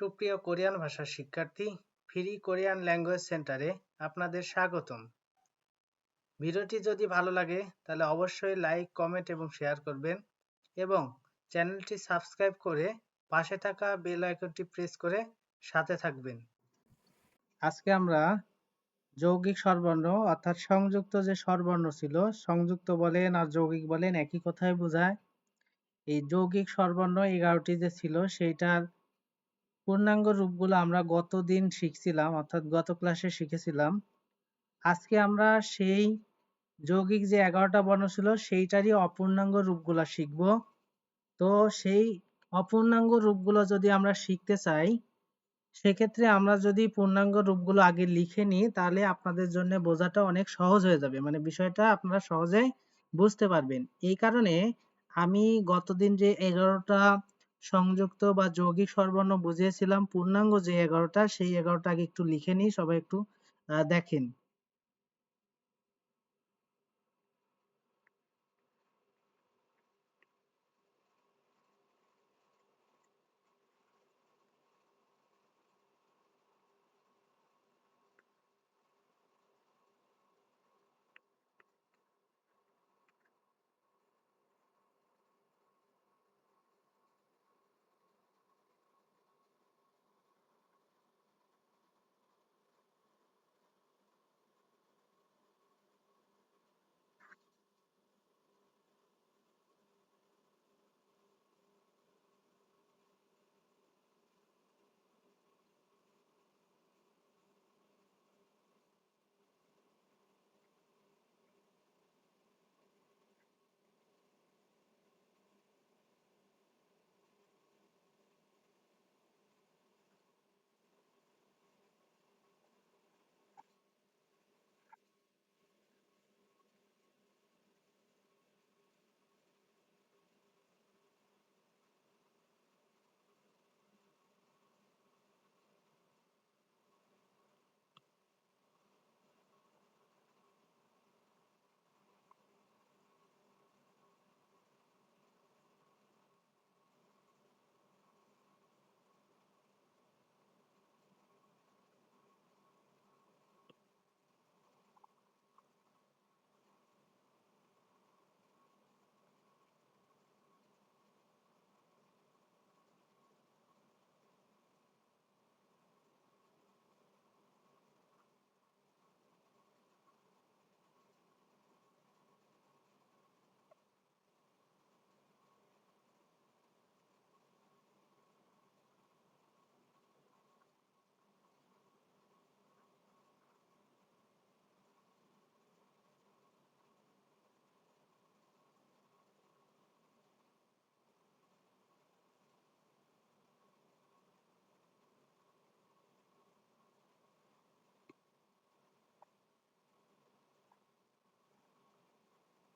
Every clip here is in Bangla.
সুপ্রিয় কোরিয়ান ভাষার শিক্ষার্থী, ফ্রি কোরিয়ান ল্যাঙ্গুয়েজ সেন্টারে আপনাদের স্বাগতম। ভিডিওটি যদি ভালো লাগে, তাহলে অবশ্যই লাইক, কমেন্ট এবং শেয়ার করবেন এবং চ্যানেলটি সাবস্ক্রাইব করে পাশে থাকা বেল আইকনটি প্রেস করে সাথে থাকবেন। আজকে আমরা যৌগিক স্বরবর্ণ, অর্থাৎ সংযুক্ত যে স্বরবর্ণ ছিল, সংযুক্ত বলেন আর যৌগিক বলেন একই কথাই বোঝায়। এই যৌগিক স্বরবর্ণ এগারোটি যে ছিল, সেইটার পূর্ণাঙ্গ রূপগুলো আমরা গত দিন শিখছিলাম, অর্থাৎ গত ক্লাসে শিখেছিলাম। আজকে আমরা সেই যৌগিক যে এগারোটা বর্ণ ছিল, সেইটারই অপূর্ণাঙ্গ রূপগুলো শিখব। তো সেই অপূর্ণাঙ্গ রূপগুলো যদি আমরা শিখতে চাই, সেক্ষেত্রে আমরা যদি পূর্ণাঙ্গ রূপগুলো আগে লিখে নিই, তাহলে আপনাদের জন্য বোঝাটা অনেক সহজ হয়ে যাবে। মানে বিষয়টা আপনারা সহজে বুঝতে পারবেন। এই কারণে আমি গতদিন যে এগারোটা সংযুক্ত বা যৌগিক স্বরবর্ণ বুঝিয়েছিলাম। পূর্ণাঙ্গ যে এগারোটা, সেই এগারোটা আগে একটু লিখে নিই, সবাই একটু দেখেন।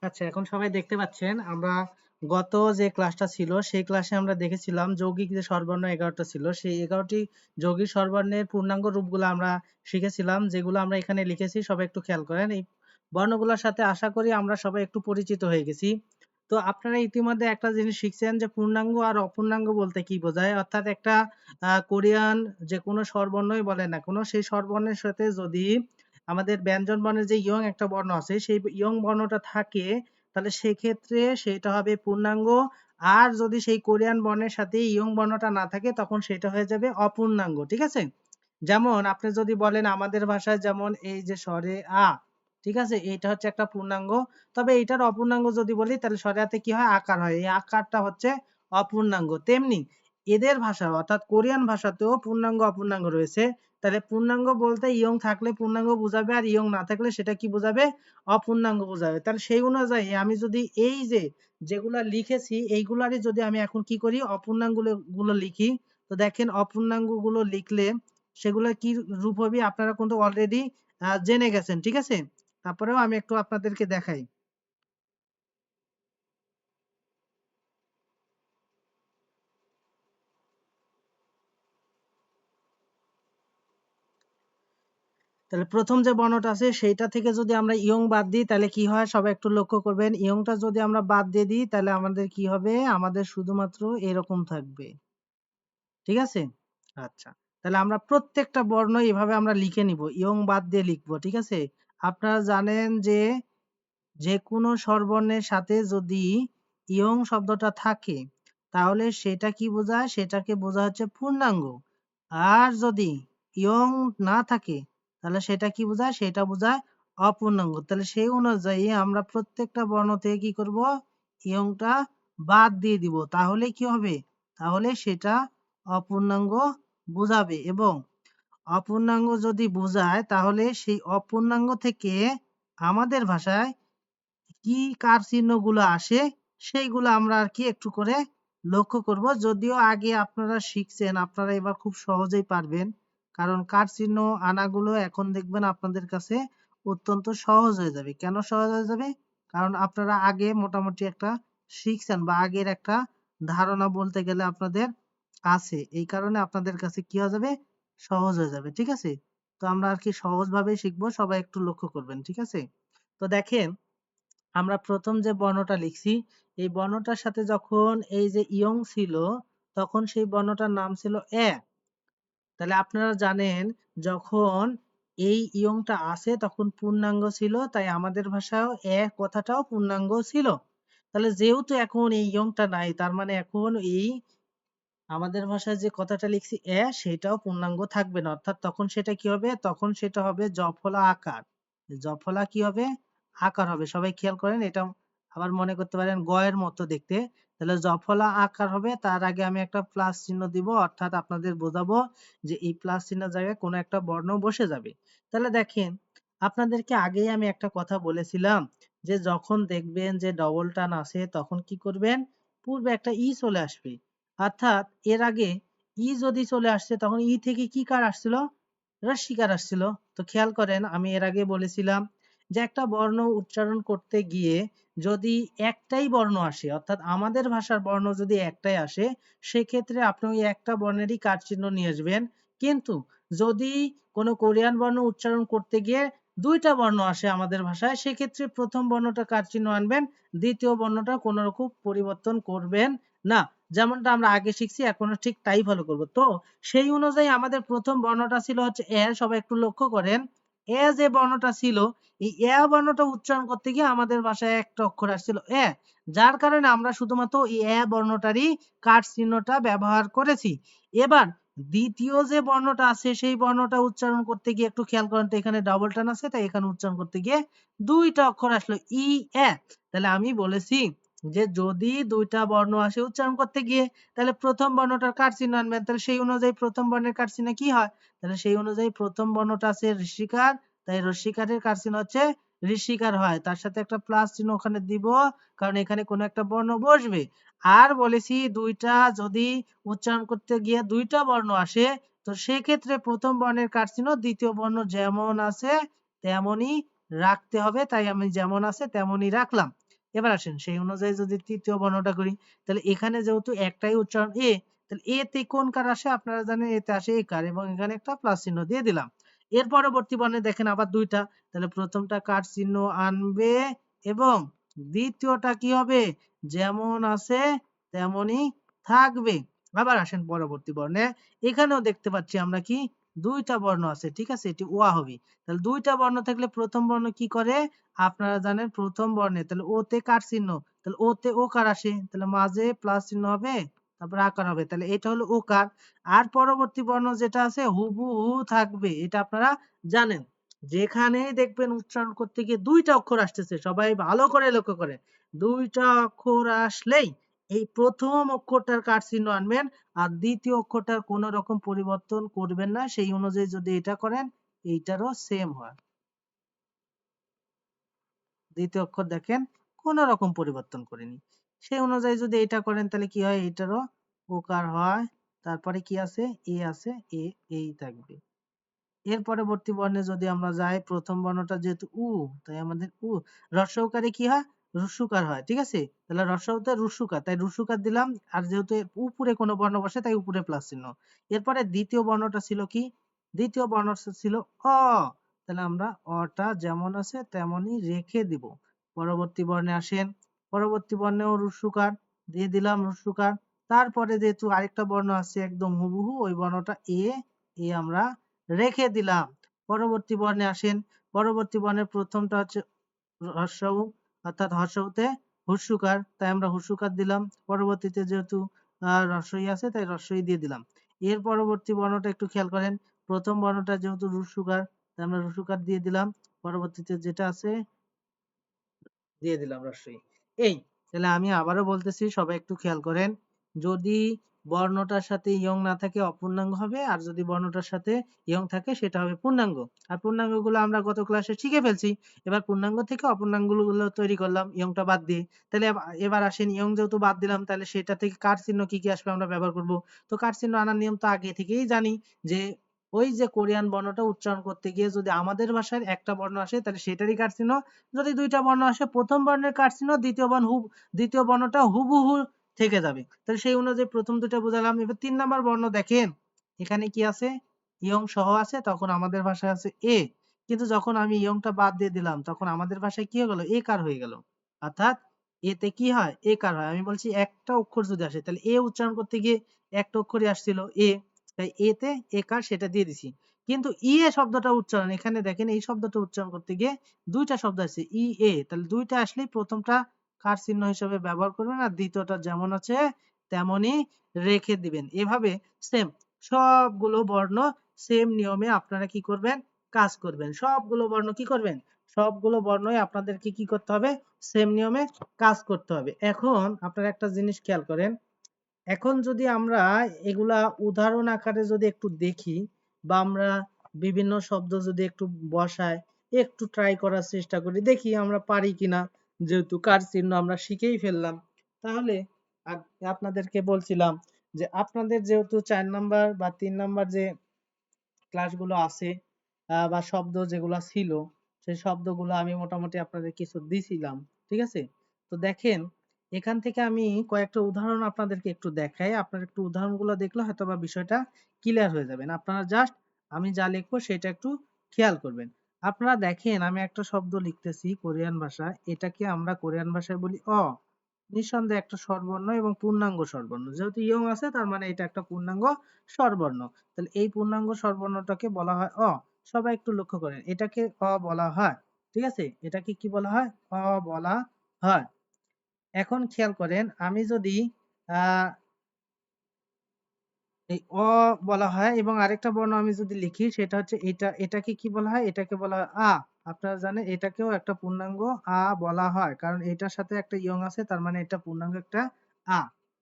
আচ্ছা এখন সবাই দেখতে পাচ্ছেন, আমরা গত যে ক্লাসটা ছিল, সেই ক্লাসে আমরা দেখেছিলাম যৌগিক যে স্বরবর্ণ এগারোটা ছিল, সেই এগারোটি যৌগিক স্বরবর্ণের পূর্ণাঙ্গ রূপগুলো আমরা শিখেছিলাম, যেগুলো আমরা এখানে লিখেছি, সবাই একটু খেয়াল করেন। এই বর্ণগুলোর সাথে আশা করি আমরা সবাই একটু পরিচিত হয়ে গেছি। তো আপনারা ইতিমধ্যে একটা জিনিস শিখছেন যে পূর্ণাঙ্গ আর অপূর্ণাঙ্গ বলতে কি বোঝায়? অর্থাৎ একটা কোরিয়ান যে কোনো স্বরবর্ণই বলে না, কোনো সেই স্বরবর্ণের সাথে যদি আমাদের ব্যঞ্জন বর্ণের যে ইয়ং একটা বর্ণ আছে, সেই ইয়ং বর্ণটা থাকে, তাহলে সেক্ষেত্রে সেটা হবে পূর্ণাঙ্গ। আর যদি সেই কোরিয়ান বর্ণের সাথে ইয়ং বর্ণটা না থাকে, তখন সেটা হয়ে যাবে অপূর্ণাঙ্গ, ঠিক আছে? যেমন আপনি যদি বলেন আমাদের ভাষায় যেমন এই যে স্বরে আ, ঠিক আছে? এটা হচ্ছে একটা পূর্ণাঙ্গ। তবে এটার অপূর্ণাঙ্গ যদি বলি, তাহলে স্বরে কি হয়? আকার হয়। এই আকারটা হচ্ছে অপূর্ণাঙ্গ। তেমনি এদের ভাষা, অর্থাৎ কোরিয়ান ভাষাতেও পূর্ণাঙ্গ, অপূর্ণাঙ্গ রয়েছে। তাহলে পূর্ণাঙ্গ বলতে ইয়ং থাকলে পূর্ণাঙ্গ বোঝাবে আর ইয়ং না থাকলে সেটা কি বোঝাবে? অপূর্ণাঙ্গ বোঝাবে। তাহলে সেই অনুযায়ী আমি যদি এই যে যেগুলা লিখেছি, এইগুলারই যদি আমি এখন কি করি? অপূর্ণাঙ্গগুলো লিখি। তো দেখেন অপূর্ণাঙ্গগুলো লিখলে সেগুলো কি রূপ হবে? আপনারা কিন্তু অলরেডি জেনে গেছেন, ঠিক আছে? তারপরেও আমি একটু আপনাদেরকে দেখাই। তাহলে প্রথম যে বর্ণটা আছে, সেইটা থেকে যদি আমরা ইয়ং বাদ দিই, তাহলে কি হয়? সবাই একটু লক্ষ্য করবেন, ইয়ংটা যদি আমরা বাদ দিয়ে দিই, তাহলে আমাদের কি হবে? আমাদের শুধুমাত্র এরকম থাকবে। ঠিক আছে? আচ্ছা তাহলে আমরা প্রত্যেকটা বর্ণ এভাবে আমরা লিখে নিব, ইয়ং বাদ দিয়ে লিখব, ঠিক আছে? আপনারা জানেন যে যে কোনো স্বরবর্ণের সাথে যদি ইয়ং শব্দটা থাকে, তাহলে সেটা কি বোঝায়? সেটাকে বোঝা হচ্ছে পূর্ণাঙ্গ। আর যদি ইয়ং না থাকে তাহলে সেটা কি বোঝায়? সেটা বোঝায় অপূর্ণাঙ্গ। তাহলে সেই অনুযায়ী আমরা প্রত্যেকটা বর্ণ থেকে কি করব? ইয়ংটা বাদ দিয়ে দিব। তাহলে কি হবে? তাহলে সেটা অপূর্ণাঙ্গ বোঝাবে এবং অপূর্ণাঙ্গ যদি বোঝায়, তাহলে সেই অপূর্ণাঙ্গ থেকে আমাদের ভাষায় কি কার চিহ্নগুলো আসে, সেইগুলো আমরা আর কি একটু করে লক্ষ্য করব। যদিও আগে আপনারা শিখছেন, আপনারা এবার খুব সহজেই পারবেন। কারণ কার চিহ্ন আনাগুলো এখন দেখবেন আপনাদের কাছে অত্যন্ত সহজ হয়ে যাবে। কেন সহজ হয়ে যাবে? কারণ আপনারা আগে মোটামুটি একটা শিখছেন বা আগের একটা ধারণা বলতে গেলে আপনাদের আছে। এই কারণে আপনাদের কাছে কি হয়ে যাবে? সহজ হয়ে যাবে, ঠিক আছে? তো আমরা আর কি সহজভাবে শিখব, সবাই একটু লক্ষ্য করবেন, ঠিক আছে? তো দেখেন, আমরা প্রথম যে বর্ণটা লিখছি, এই বর্ণটার সাথে যখন এই যে ইয়ং ছিল, তখন সেই বর্ণটার নাম ছিল এ। তাহলে আপনারা জানেন, যখন এই ইয়ংটা আসে তখন পূর্ণাঙ্গ ছিল, তাই আমাদের ভাষায় এ কথাটাও পূর্ণাঙ্গ ছিল। তাহলে যেহেতু এখন এই ইয়ংটা নাই, তার মানে এখন এই আমাদের ভাষায় যে কথাটা লিখছি এ, সেটাও পূর্ণাঙ্গ থাকবে না। অর্থাৎ তখন সেটা কি হবে? তখন সেটা হবে জফলা আকার। জফলা কি হবে? আকার হবে। সবাই খেয়াল করেন, এটা আবার মনে করতে পারেন গয়ের মতো দেখতে। তাহলে জফলা আকার হবে, তার আগে আমি একটা প্লাস চিহ্ন দিব, অর্থাৎ আপনাদের বোঝাবো যে এই প্লাস চিহ্ন জায়গায় কোনো একটা বর্ণ বসে যাবে। তাহলে দেখেন, আপনাদেরকে আগেই আমি একটা কথা বলেছিলাম যে যখন দেখবেন যে ডবল টান আসে, তখন কি করবেন? পূর্বে একটা ই চলে আসবে। অর্থাৎ এর আগে ই যদি চলে আসছে তখন ই থেকে কি কার আসছিল? রস্বীকার আসছিল? তো খেয়াল করেন, আমি এর আগে বলেছিলাম যে একটা বর্ণ উচ্চারণ করতে গিয়ে যদি একটাই বর্ণ আসে, অর্থাৎ আমাদের ভাষার বর্ণ যদি একটাই আসে, সেক্ষেত্রে আপনি ওই একটা বর্ণেরই কার চিহ্ন নিয়ে আসবেন। কিন্তু যদি কোনো কোরিয়ান বর্ণ উচ্চারণ করতে গিয়ে দুইটা বর্ণ আসে আমাদের ভাষায়, সেক্ষেত্রে প্রথম বর্ণটা কার চিহ্ন আনবেন, দ্বিতীয় বর্ণটা কোনো রকম পরিবর্তন করবেন না। যেমনটা আমরা আগে শিখছি, এখনও ঠিক তাই ফলো করব। তো সেই অনুযায়ী আমাদের প্রথম বর্ণটা ছিল হচ্ছে এ, সবাই একটু লক্ষ্য করেন। এ যে বর্ণটা ছিল, এই এ বর্ণটা উচ্চারণ করতে গিয়ে আমাদের ভাষায় একটা অক্ষর আসছিল এ। যার কারণে আমরা শুধুমাত্র এই এ বর্ণটারই কাট চিহ্নটা ব্যবহার করেছি। এবার দ্বিতীয় যে বর্ণটা আছে, সেই বর্ণটা উচ্চারণ করতে গিয়ে একটু খেয়াল করেন তো, এখানে ডাবল টান আছে, তাই এখানে উচ্চারণ করতে গিয়ে দুইটা অক্ষর আসলো ই, এ। তাহলে আমি বলেছি যে যদি দুইটা বর্ণ আসে উচ্চারণ করতে গিয়ে, তাহলে প্রথম বর্ণটার কার চিহ্ন আনবেন। তাহলে সেই অনুযায়ী প্রথম বর্ণের কার চিহ্ন কি হয়? তাহলে সেই অনুযায়ী প্রথম বর্ণটা আছে ঋষিকার, তাই রস্বীকারের কার চিহ্ন হচ্ছে ঋষিকার হয়। তার সাথে একটা প্লাস চিহ্ন ওখানে দিব, কারণ এখানে কোনো একটা বর্ণ বসবে। আর বলেছি দুইটা যদি উচ্চারণ করতে গিয়ে দুইটা বর্ণ আসে, তো সেক্ষেত্রে প্রথম বর্ণের কার চিহ্ন দ্বিতীয় বর্ণ যেমন আছে, তেমনই রাখতে হবে। তাই আমি যেমন আছে, তেমনই রাখলাম। এবার আসেন, সেই অনুযায়ী যদি তৃতীয় বর্ণটা করি, তাহলে এখানে যেহেতু একটাই উচ্চারণ এ তাহলে এ তে কোন কার আসে? আপনারা জানেন এতে আসে এ কার এবং এখানে একটা প্লাস চিহ্ন দিয়ে দিলাম। এর পরবর্তী বর্ণে দেখেন আবার দুইটা, তাহলে প্রথমটা কার চিহ্ন আনবে এবং দ্বিতীয়টা কি হবে? যেমন আছে তেমনই থাকবে। আবার আসেন পরবর্তী বর্ণে। এখানেও দেখতে পাচ্ছি আমরা কি? দুইটা বর্ণ আছে, ঠিক আছে? এটি ওয়া হবে তাহলে দুইটা বর্ণ থাকলে প্রথম বর্ণ কি করে? আপনারা জানেন প্রথম বর্ণে, তাহলে ওতে কার চিহ্ন? তাহলে ওতে ও কার আসে? তাহলে মাঝে প্লাস চিহ্ন হবে, তারপর আকার হবে। তাহলে এটা হলো ওকার আর পরবর্তী বর্ণ যেটা আছে, হুবহু থাকবে, এটা আপনারা জানেন। যেখানেই দেখবেন উচ্চারণ করতে গিয়ে দুইটা অক্ষর আসতেছে, সবাই ভালো করে লক্ষ্য করে দুইটা অক্ষর আসলেই এই প্রথম অক্ষরটার কার চিহ্ন আনবেন আর দ্বিতীয় অক্ষরটার কোনো রকম পরিবর্তন করবেন না। সেই অনুযায়ী যদি এটা করেন, এইটারও সেম হয়। দ্বিতীয় অক্ষর দেখেন, কোন রকম পরিবর্তন করিনি। সেই অনুযায়ী যদি এটা করেন, তাহলে কি হয়? এটারও ওকার হয়। তারপরে কি আছে? এ আছে, এ, এই থাকবে। এর পরবর্তী বর্ণে যদি আমরা যাই, প্রথম বর্ণটা যেহেতু উ, তাই আমাদের উ। রস্বকারে কি হয়? রুসুকার হয়, ঠিক আছে? তাহলে রস্বতে রুসুকার তাই রুসুকার দিলাম, আর যেহেতু উপরে কোনো বর্ণ বসে, তাই উপরে প্লাস চিহ্ন। এরপরে দ্বিতীয় বর্ণটা ছিল কি? দ্বিতীয় বর্ণটা ছিল অ। তাহলে আমরা অটা যেমন আছে, তেমনই রেখে দিব। পরবর্তী বর্ণে আসেন। পরবর্তী বর্ণেও রুসুকার দিয়ে দিলাম রুসুকার তারপরে যেহেতু আরেকটা বর্ণ আছে একদম হুবহু, ওই বর্ণটা এ এ আমরা রেখে দিলাম। পরবর্তী বর্ণে আসেন। পরবর্তী বর্ণের প্রথমটা হচ্ছে হর্ষউ অর্থাৎ হর্ষউতে হুস্যুকার তাই আমরা হুস্যুকার দিলাম। পরবর্তীতে যেহেতু আহ রস্বই আছে, তাই রস্বই দিয়ে দিলাম। এর পরবর্তী বর্ণটা একটু খেয়াল করেন। প্রথম বর্ণটা যেহেতু রুসুকার তাই আমরা রুসুকার দিয়ে দিলাম। পরবর্তীতে যেটা আছে, দিয়ে দিলাম রসই। এই, তাহলে আমি আবারও বলতেছি, সবাই একটু খেয়াল করেন। যদি বর্ণটার সাথে ইয়ং না থাকে অপূর্ণাঙ্গ হবে, আর যদি বর্ণটার সাথে ইয়ং থাকে সেটা হবে পূর্ণাঙ্গ। আর পূর্ণাঙ্গগুলো আমরা গত ক্লাসে শিখে ফেলছি। এবার পূর্ণাঙ্গ থেকে অপূর্ণাঙ্গগুলো তৈরি করলাম ইয়ংটা বাদ দিয়ে। তাহলে এবার আসেন ইয়ং যেহেতু বাদ দিলাম, তাহলে সেটা থেকে কার চিহ্ন কি কি আসবে আমরা ব্যবহার করব। তো কার চিহ্ন আনার নিয়ম তো আগে থেকেই জানি যে, ওই যে কোরিয়ান বর্ণটা উচ্চারণ করতে গিয়ে যদি আমাদের ভাষায় একটা বর্ণ আসে, তাহলে সেটারই কার চিহ্ন। যদি দুইটা বর্ণ আসে, প্রথম বর্ণের কার চিহ্ন, দ্বিতীয় বর্ণ দ্বিতীয় বর্ণটা হুবহু থেকে যাবে। তাহলে সেই অনুযায়ী প্রথম দুটো বোঝালাম। এবার তিন নাম্বার বর্ণ দেখেন, এখানে কি আছে? ইয়ং সহ আছে, তখন আমাদের ভাষায় আছে এ। কিন্তু যখন আমি ইয়ংটা বাদ দিয়ে দিলাম, তখন আমাদের ভাষায় কি হয়ে গেল? এ কার হয়ে গেল? অর্থাৎ এতে কি হয়? এ কার হয়? আমি বলছি একটা অক্ষর যদি আসে, তাহলে এ উচ্চারণ করতে গিয়ে একটা অক্ষরই আসছিল এ। তাই এতে এ কার সেটা দিয়ে দিছি। কিন্তু ই এ শব্দটা উচ্চারণ, এখানে দেখেন এই শব্দটা উচ্চারণ করতে গিয়ে দুইটা শব্দ আছে ই এ। তাহলে দুইটা আসলেই প্রথমটা কার চিহ্ন হিসেবে ব্যবহার করবেন আর দ্বিতীয়টা যেমন আছে তেমনই রেখে দিবেন। এভাবে সেম সবগুলো বর্ণ সেম নিয়মে আপনারা কি করবেন? কাজ করবেন। সবগুলো বর্ণ কি করবেন? সবগুলো বর্ণই আপনাদেরকে কি করতে হবে? সেম নিয়মে কাজ করতে হবে। এখন আপনারা একটা জিনিস খেয়াল করেন, এখন যদি আমরা এগুলা উদাহরণ আকারে যদি একটু দেখি বা আমরা বিভিন্ন শব্দ যদি একটু বসাই একটু ট্রাই করার চেষ্টা করি, দেখি আমরা পারি কিনা। যেহেতু কার চিহ্ন আমরা শিখেই ফেললাম। তাহলে আপ- আপনাদেরকে বলছিলাম যে আপনাদের যেহেতু চার নাম্বার বা তিন নাম্বার যে ক্লাসগুলো আছে বা শব্দ যেগুলো ছিল, সেই শব্দগুলো আমি মোটামুটি আপনাদের কিছু দিছিলাম, ঠিক আছে? তো দেখেন, এখান থেকে আমি কয়েকটা উদাহরণ আপনাদেরকে একটু দেখাই। আপনার একটু উদাহরণগুলো দেখলে হয়তো বা বিষয়টা ক্লিয়ার হয়ে যাবেন। আপনারা জাস্ট আমি যা লিখব সেটা একটু খেয়াল করবেন। আপনারা দেখেন, আমি একটা শব্দ লিখতেছি কোরিয়ান ভাষায় এটাকে আমরা কোরিয়ান ভাষায় বলি অ। নিঃসন্দেহে একটা স্বরবর্ণ এবং পূর্ণাঙ্গ স্বরবর্ণ। যেহেতু ইয়ং আছে, তার মানে এটা একটা পূর্ণাঙ্গ স্বরবর্ণ। তাহলে এই পূর্ণাঙ্গ স্বরবর্ণটাকে বলা হয় অ। সবাই একটু লক্ষ্য করেন, এটাকে অ বলা হয়। ঠিক আছে? এটাকে কি বলা হয়? অ বলা হয়। এখন খেয়াল করেন, আমি যদি, আহ এই অ বলা হয় এবং আরেকটা বর্ণ আমি যদি লিখি সেটা হচ্ছে এটা, এটাকে কি বলা হয়? এটাকে বলা হয় আ। আপনারা জানেন এটাকেও একটা পূর্ণাঙ্গ আ বলা হয়। কারণ এটার সাথে একটা ইয়ং আছে, তার মানে এটা পূর্ণাঙ্গ একটা আ।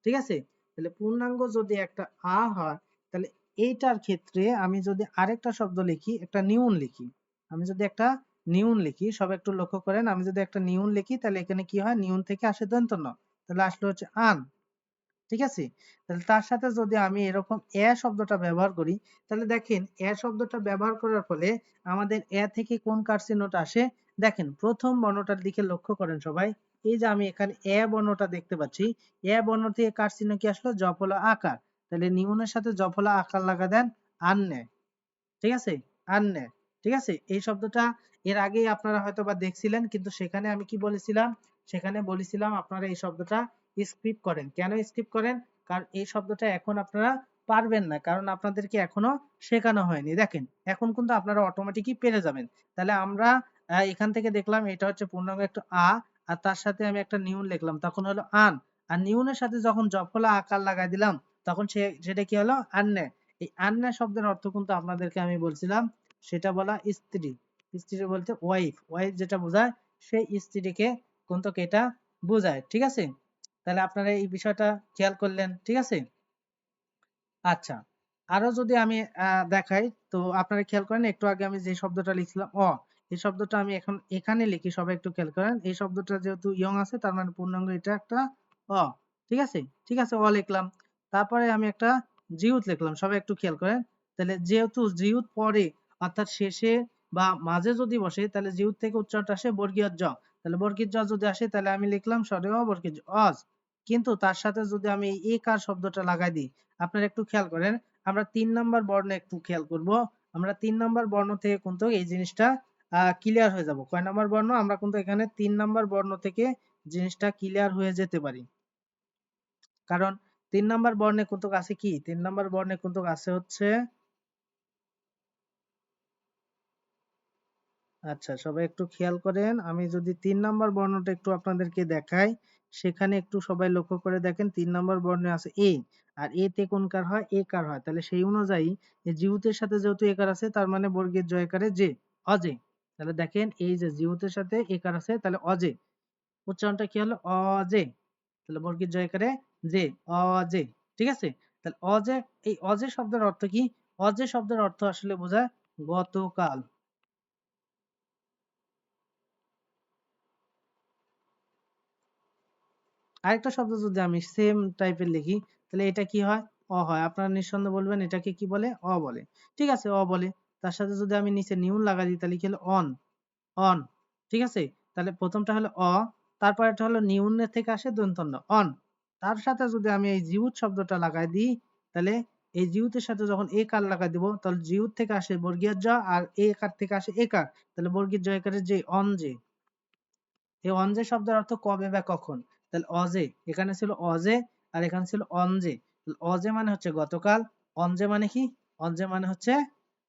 ঠিক আছে? তাহলে পূর্ণাঙ্গ যদি একটা আ হয়, তাহলে এইটার ক্ষেত্রে আমি যদি আরেকটা শব্দ লিখি, একটা নিউন লিখি। আমি যদি একটা নিউন লিখি, সব একটু লক্ষ্য করেন, আমি যদি একটা নিউন লিখি, তাহলে এখানে কি হয়? নিউন থেকে আসে দন্ত ন তাহলে আসলে হচ্ছে আন। ঠিক আছে? তাহলে তার সাথে যদি আমি এরকম এ শব্দটা ব্যবহার করি, তাহলে দেখেন এ শব্দটা ব্যবহার করার ফলে আমাদের এ থেকে কোন কার চিহ্নটা আসে? দেখেন প্রথম বর্ণটার দিকে লক্ষ্য করেন সবাই। এই যে আমি এখানে এ বর্ণটা দেখতে পাচ্ছি, এ বর্ণ থেকে কার চিহ্ন কি আসলো? জফলা আকার। তাহলে নিউনের সাথে জফলা আকার লাগা দেন আন্নে। ঠিক আছে? আন্নে। ঠিক আছে? এই শব্দটা এর আগেই আপনারা হয়তো বা দেখছিলেন, কিন্তু সেখানে আমি কি বলেছিলাম? সেখানে বলেছিলাম আপনারা এই শব্দটা স্কিপ করেন। কেন স্কিপ করেন? কারণ এই শব্দটা এখন আপনারা পারবেন না, কারণ আপনাদেরকে এখনও শেখানো হয়নি। দেখেন, এখন কিন্তু আপনারা অটোমেটিকই পেরে যাবেন। তাহলে আমরা এখান থেকে দেখলাম এটা হচ্ছে পূর্ণাঙ্গ একটা আ, আর তার সাথে আমি একটা নিউন লিখলাম, তখন হলো আন। আর নিউনের সাথে যখন জফলা আকার লাগাই দিলাম, তখন সে, সেটা কি হলো? আন্নে। এই আন্নে শব্দের অর্থ কিন্তু আপনাদেরকে আমি বলছিলাম, সেটা বলা স্ত্রী। স্ত্রী বলতে ওয়াইফ ওয়াইফ যেটা বোঝায় সেই স্ত্রীকে কিন্তু এটা বোঝায়, ঠিক আছে? তাহলে আপনারা এই বিষয়টা খেয়াল করলেন, ঠিক আছে? আচ্ছা আরও যদি আমি দেখাই, তো আপনারা খেয়াল করেন, একটু আগে আমি যে শব্দটা লিখছিলাম, অ, এই শব্দটা আমি এখন এখানে লিখি, সবাই একটু খেয়াল করেন, এই শব্দটা যেহেতু ইয়ং আছে, তার মানে পূর্ণাঙ্গ, এটা একটা অ, ঠিক আছে? ঠিক আছে, অ লিখলাম, তারপরে আমি একটা জিউত লিখলাম, সবাই একটু খেয়াল করেন, তাহলে যেহেতু জিউত পরে, অর্থাৎ শেষে বা মাঝে যদি বসে, তাহলে জিউত থেকে উচ্চারণটা আসে বর্গীয় জ তাহলে বর্গীয় জ যদি আসে তাহলে আমি লিখলাম সরেও বর্গীয় জ, অজ। কিন্তু তার সাথে যদি আমি এ কার শব্দটা লাগাই দিই আপনারা একটু খেয়াল করেন আমরা তিন নাম্বার বর্ণে একটু খেয়াল করব। আমরা তিন নাম্বার বর্ণ থেকে কিন্তু এই জিনিসটা ক্লিয়ার হয়ে যাব। কয় নাম্বার বর্ণ? আমরা কিন্তু এখানে তিন নাম্বার বর্ণ থেকে জিনিসটা ক্লিয়ার হয়ে যেতে পারি। কারণ তিন নাম্বার বর্ণে কুন্তক আছে কি? তিন নাম্বার বর্ণে কুন্তক আছে হচ্ছে আচ্ছা সবাই একটু খেয়াল করেন। আমি যদি তিন নাম্বার বর্ণটা একটু আপনাদেরকে দেখাই, সেখানে একটু সবাই লক্ষ্য করে দেখেন, তিন নাম্বার বর্ণে আছে এ, আর এ তে কোন কার হয়? এ কার হয়? তাহলে সেই অনুযায়ী যে জিউতের সাথে যেহেতু একার আছে, তার মানে বর্গের জয়কারে যে অজে। তাহলে দেখেন, এই যে জিউতের সাথে একার আছে, তাহলে অজে। উচ্চারণটা কি হলো? অজে। তাহলে বর্গের জয়কারে যে অজে। ঠিক আছে? তাহলে অজে, এই অজে শব্দের অর্থ কি? অজে শব্দের অর্থ আসলে বোঝায় গতকাল। আরেকটা শব্দ যদি আমি সেম টাইপের লিখি, তাহলে এটা কি হয়? অ হয়। আপনারা নিঃসন্দেহে বলবেন এটাকে কি বলে? অ বলে। ঠিক আছে, অ বলে। তার সাথে যদি আমি নিচে নিউন লাগাই দিই, তাহলে কি হলো? অন অন ঠিক আছে? তাহলে প্রথমটা হলো অ তারপর এটা হলো নিউনের থেকে আসে দন্তন্য। অন তার সাথে যদি আমি এই জিউত শব্দটা লাগাই দিই, তাহলে এই জিউতের সাথে যখন এ কার লাগাই দিব, তাহলে জিউত থেকে আসে বর্গীয় জ আর এ কার থেকে আসে এ কার। তাহলে বর্গীয় জয়কারের যে অন যে। এই অনজে শব্দের অর্থ কবে বা কখন? তাহলে অজে, এখানে ছিল অজে আর এখানে ছিল অনজে অজে মানে হচ্ছে গতকাল অনজে মানে কি? অনজে মানে হচ্ছে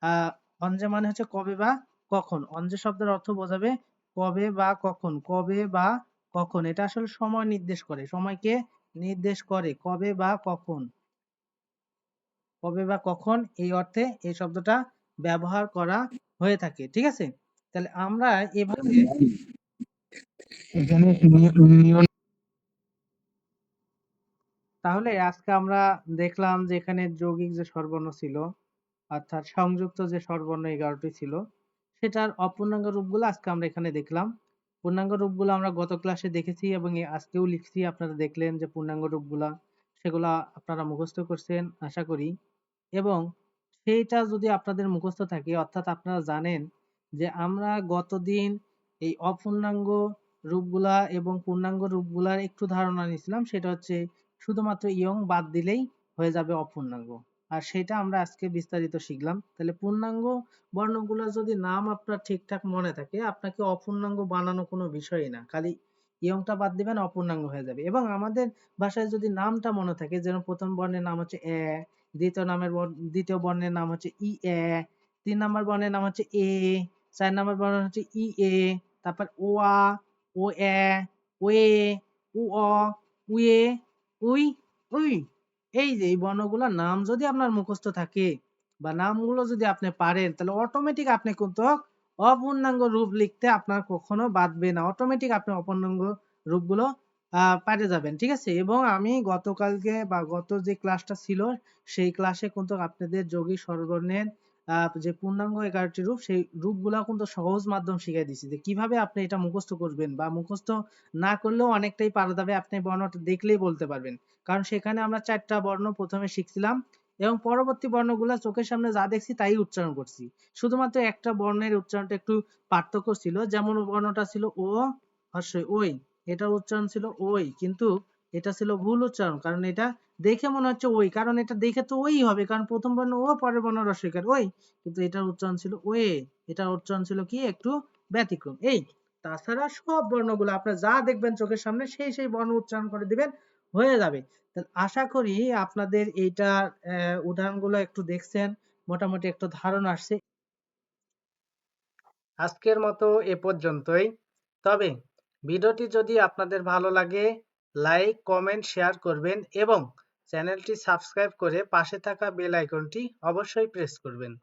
আহ অনজে মানে হচ্ছে কবে বা কখন? অনজে শব্দের অর্থ বোঝাবে কবে বা কখন, কবে বা কখন। এটা আসলে সময় নির্দেশ করে। সময়কে নির্দেশ করে কবে বা কখন। কবে বা কখন এই অর্থে এই শব্দটা ব্যবহার করা হয়ে থাকে, ঠিক আছে? তাহলে আমরা এভাবে এখানে তাহলে আজকে আমরা দেখলাম যে এখানে যৌগিক যে স্বরবর্ণ ছিল, অর্থাৎ সংযুক্ত যে স্বরবর্ণ এগারোটি ছিল, সেটার অপূর্ণাঙ্গ রূপগুলো আজকে আমরা এখানে দেখলাম। পূর্ণাঙ্গ রূপগুলো আমরা গত ক্লাসে দেখেছি এবং আজকেও লিখছি। আপনারা দেখলেন যে পূর্ণাঙ্গ রূপগুলা, সেগুলা আপনারা মুখস্থ করছেন, আশা করি। এবং সেইটা যদি আপনাদের মুখস্থ থাকে, অর্থাৎ আপনারা জানেন যে আমরা গতদিন এই অপূর্ণাঙ্গ রূপগুলা এবং পূর্ণাঙ্গ রূপগুলার একটু ধারণা নিয়েছিলাম, সেটা হচ্ছে শুধুমাত্র ইয়ং বাদ দিলেই হয়ে যাবে অপূর্ণাঙ্গ। আর সেটা আমরা আজকে বিস্তারিত শিখলাম। তাহলে পূর্ণাঙ্গ বর্ণগুলো যদি নাম আপনার ঠিকঠাক মনে থাকে, আপনাকে অপূর্ণাঙ্গ বানানো কোনো বিষয়ই না। খালি ইয়ংটা বাদ দিবেন, অপূর্ণাঙ্গ হয়ে যাবে। এবং আমাদের ভাষায় যদি নামটা মনে থাকে যেমন প্রথম বর্ণের নাম হচ্ছে এ, দ্বিতীয় নামের দ্বিতীয় বর্ণের নাম হচ্ছে ই, এ, তিন নম্বর বর্ণের নাম হচ্ছে এ, চার নম্বর বর্ণ হচ্ছে ই, এ, তারপর ও, আ, ও, এ ও, এ, উ, অ উয়ে উই উই, এই যে এই বর্ণগুলোর নাম যদি আপনার মুখস্থ থাকে বা নামগুলো যদি আপনি পারেন, তাহলে অটোমেটিক আপনি কিন্তু অপূর্ণাঙ্গ রূপ লিখতে আপনার কখনো বাধবে না। অটোমেটিক আপনি অপূর্ণাঙ্গ রূপগুলো পারে যাবেন, ঠিক আছে? এবং আমি গতকালকে বা গত যে ক্লাসটা ছিল, সেই ক্লাসে কিন্তু আপনাদের যোগী স্বরবর্ণের আহ যে পূর্ণাঙ্গ এগারোটি রূপ, সেই রূপগুলা কিন্তু সহজ মাধ্যম শিখিয়ে দিছি যে কীভাবে আপনি এটা মুখস্থ করবেন বা মুখস্থ না করলেও অনেকটাই পারা যাবে আপনি বর্ণটা দেখলেই বলতে পারবেন। কারণ সেখানে আমরা চারটা বর্ণ প্রথমে শিখছিলাম এবং পরবর্তী বর্ণগুলো চোখের সামনে যা দেখছি তাই উচ্চারণ করছি। শুধুমাত্র একটা বর্ণের উচ্চারণটা একটু পার্থক্য ছিল, যেমন বর্ণটা ছিল ও, হর্ষই ওই, এটার উচ্চারণ ছিল ওই, কিন্তু এটা ছিল ভুল উচ্চারণ কারণ এটা দেখে মনে হচ্ছে ওই কারণ এটা দেখে তো ওই হবে কারণ প্রথম বর্ণ ও পরের বর্ণ রস্বইকার ওই। কিন্তু এটার উচ্চারণ ছিল ওয়ে এটার উচ্চারণ ছিল কি? একটু ব্যতিক্রম এই। তাছাড়া সব বর্ণগুলো আপনার যা দেখবেন চোখের সামনে সেই সেই বর্ণ উচ্চারণ করে দিবেন হয়ে যাবে। আশা করি আপনাদের এইটার আহ, উদাহরণগুলো একটু দেখছেন মোটামুটি একটু ধারণা আসছে। আজকের মতো এ পর্যন্তই। তবে ভিডিওটি যদি আপনাদের ভালো লাগে লাইক, কমেন্ট, শেয়ার করবেন এবং চ্যানেলটি সাবস্ক্রাইব করে পাশে থাকা বেল আইকনটি অবশ্যই প্রেস করবেন।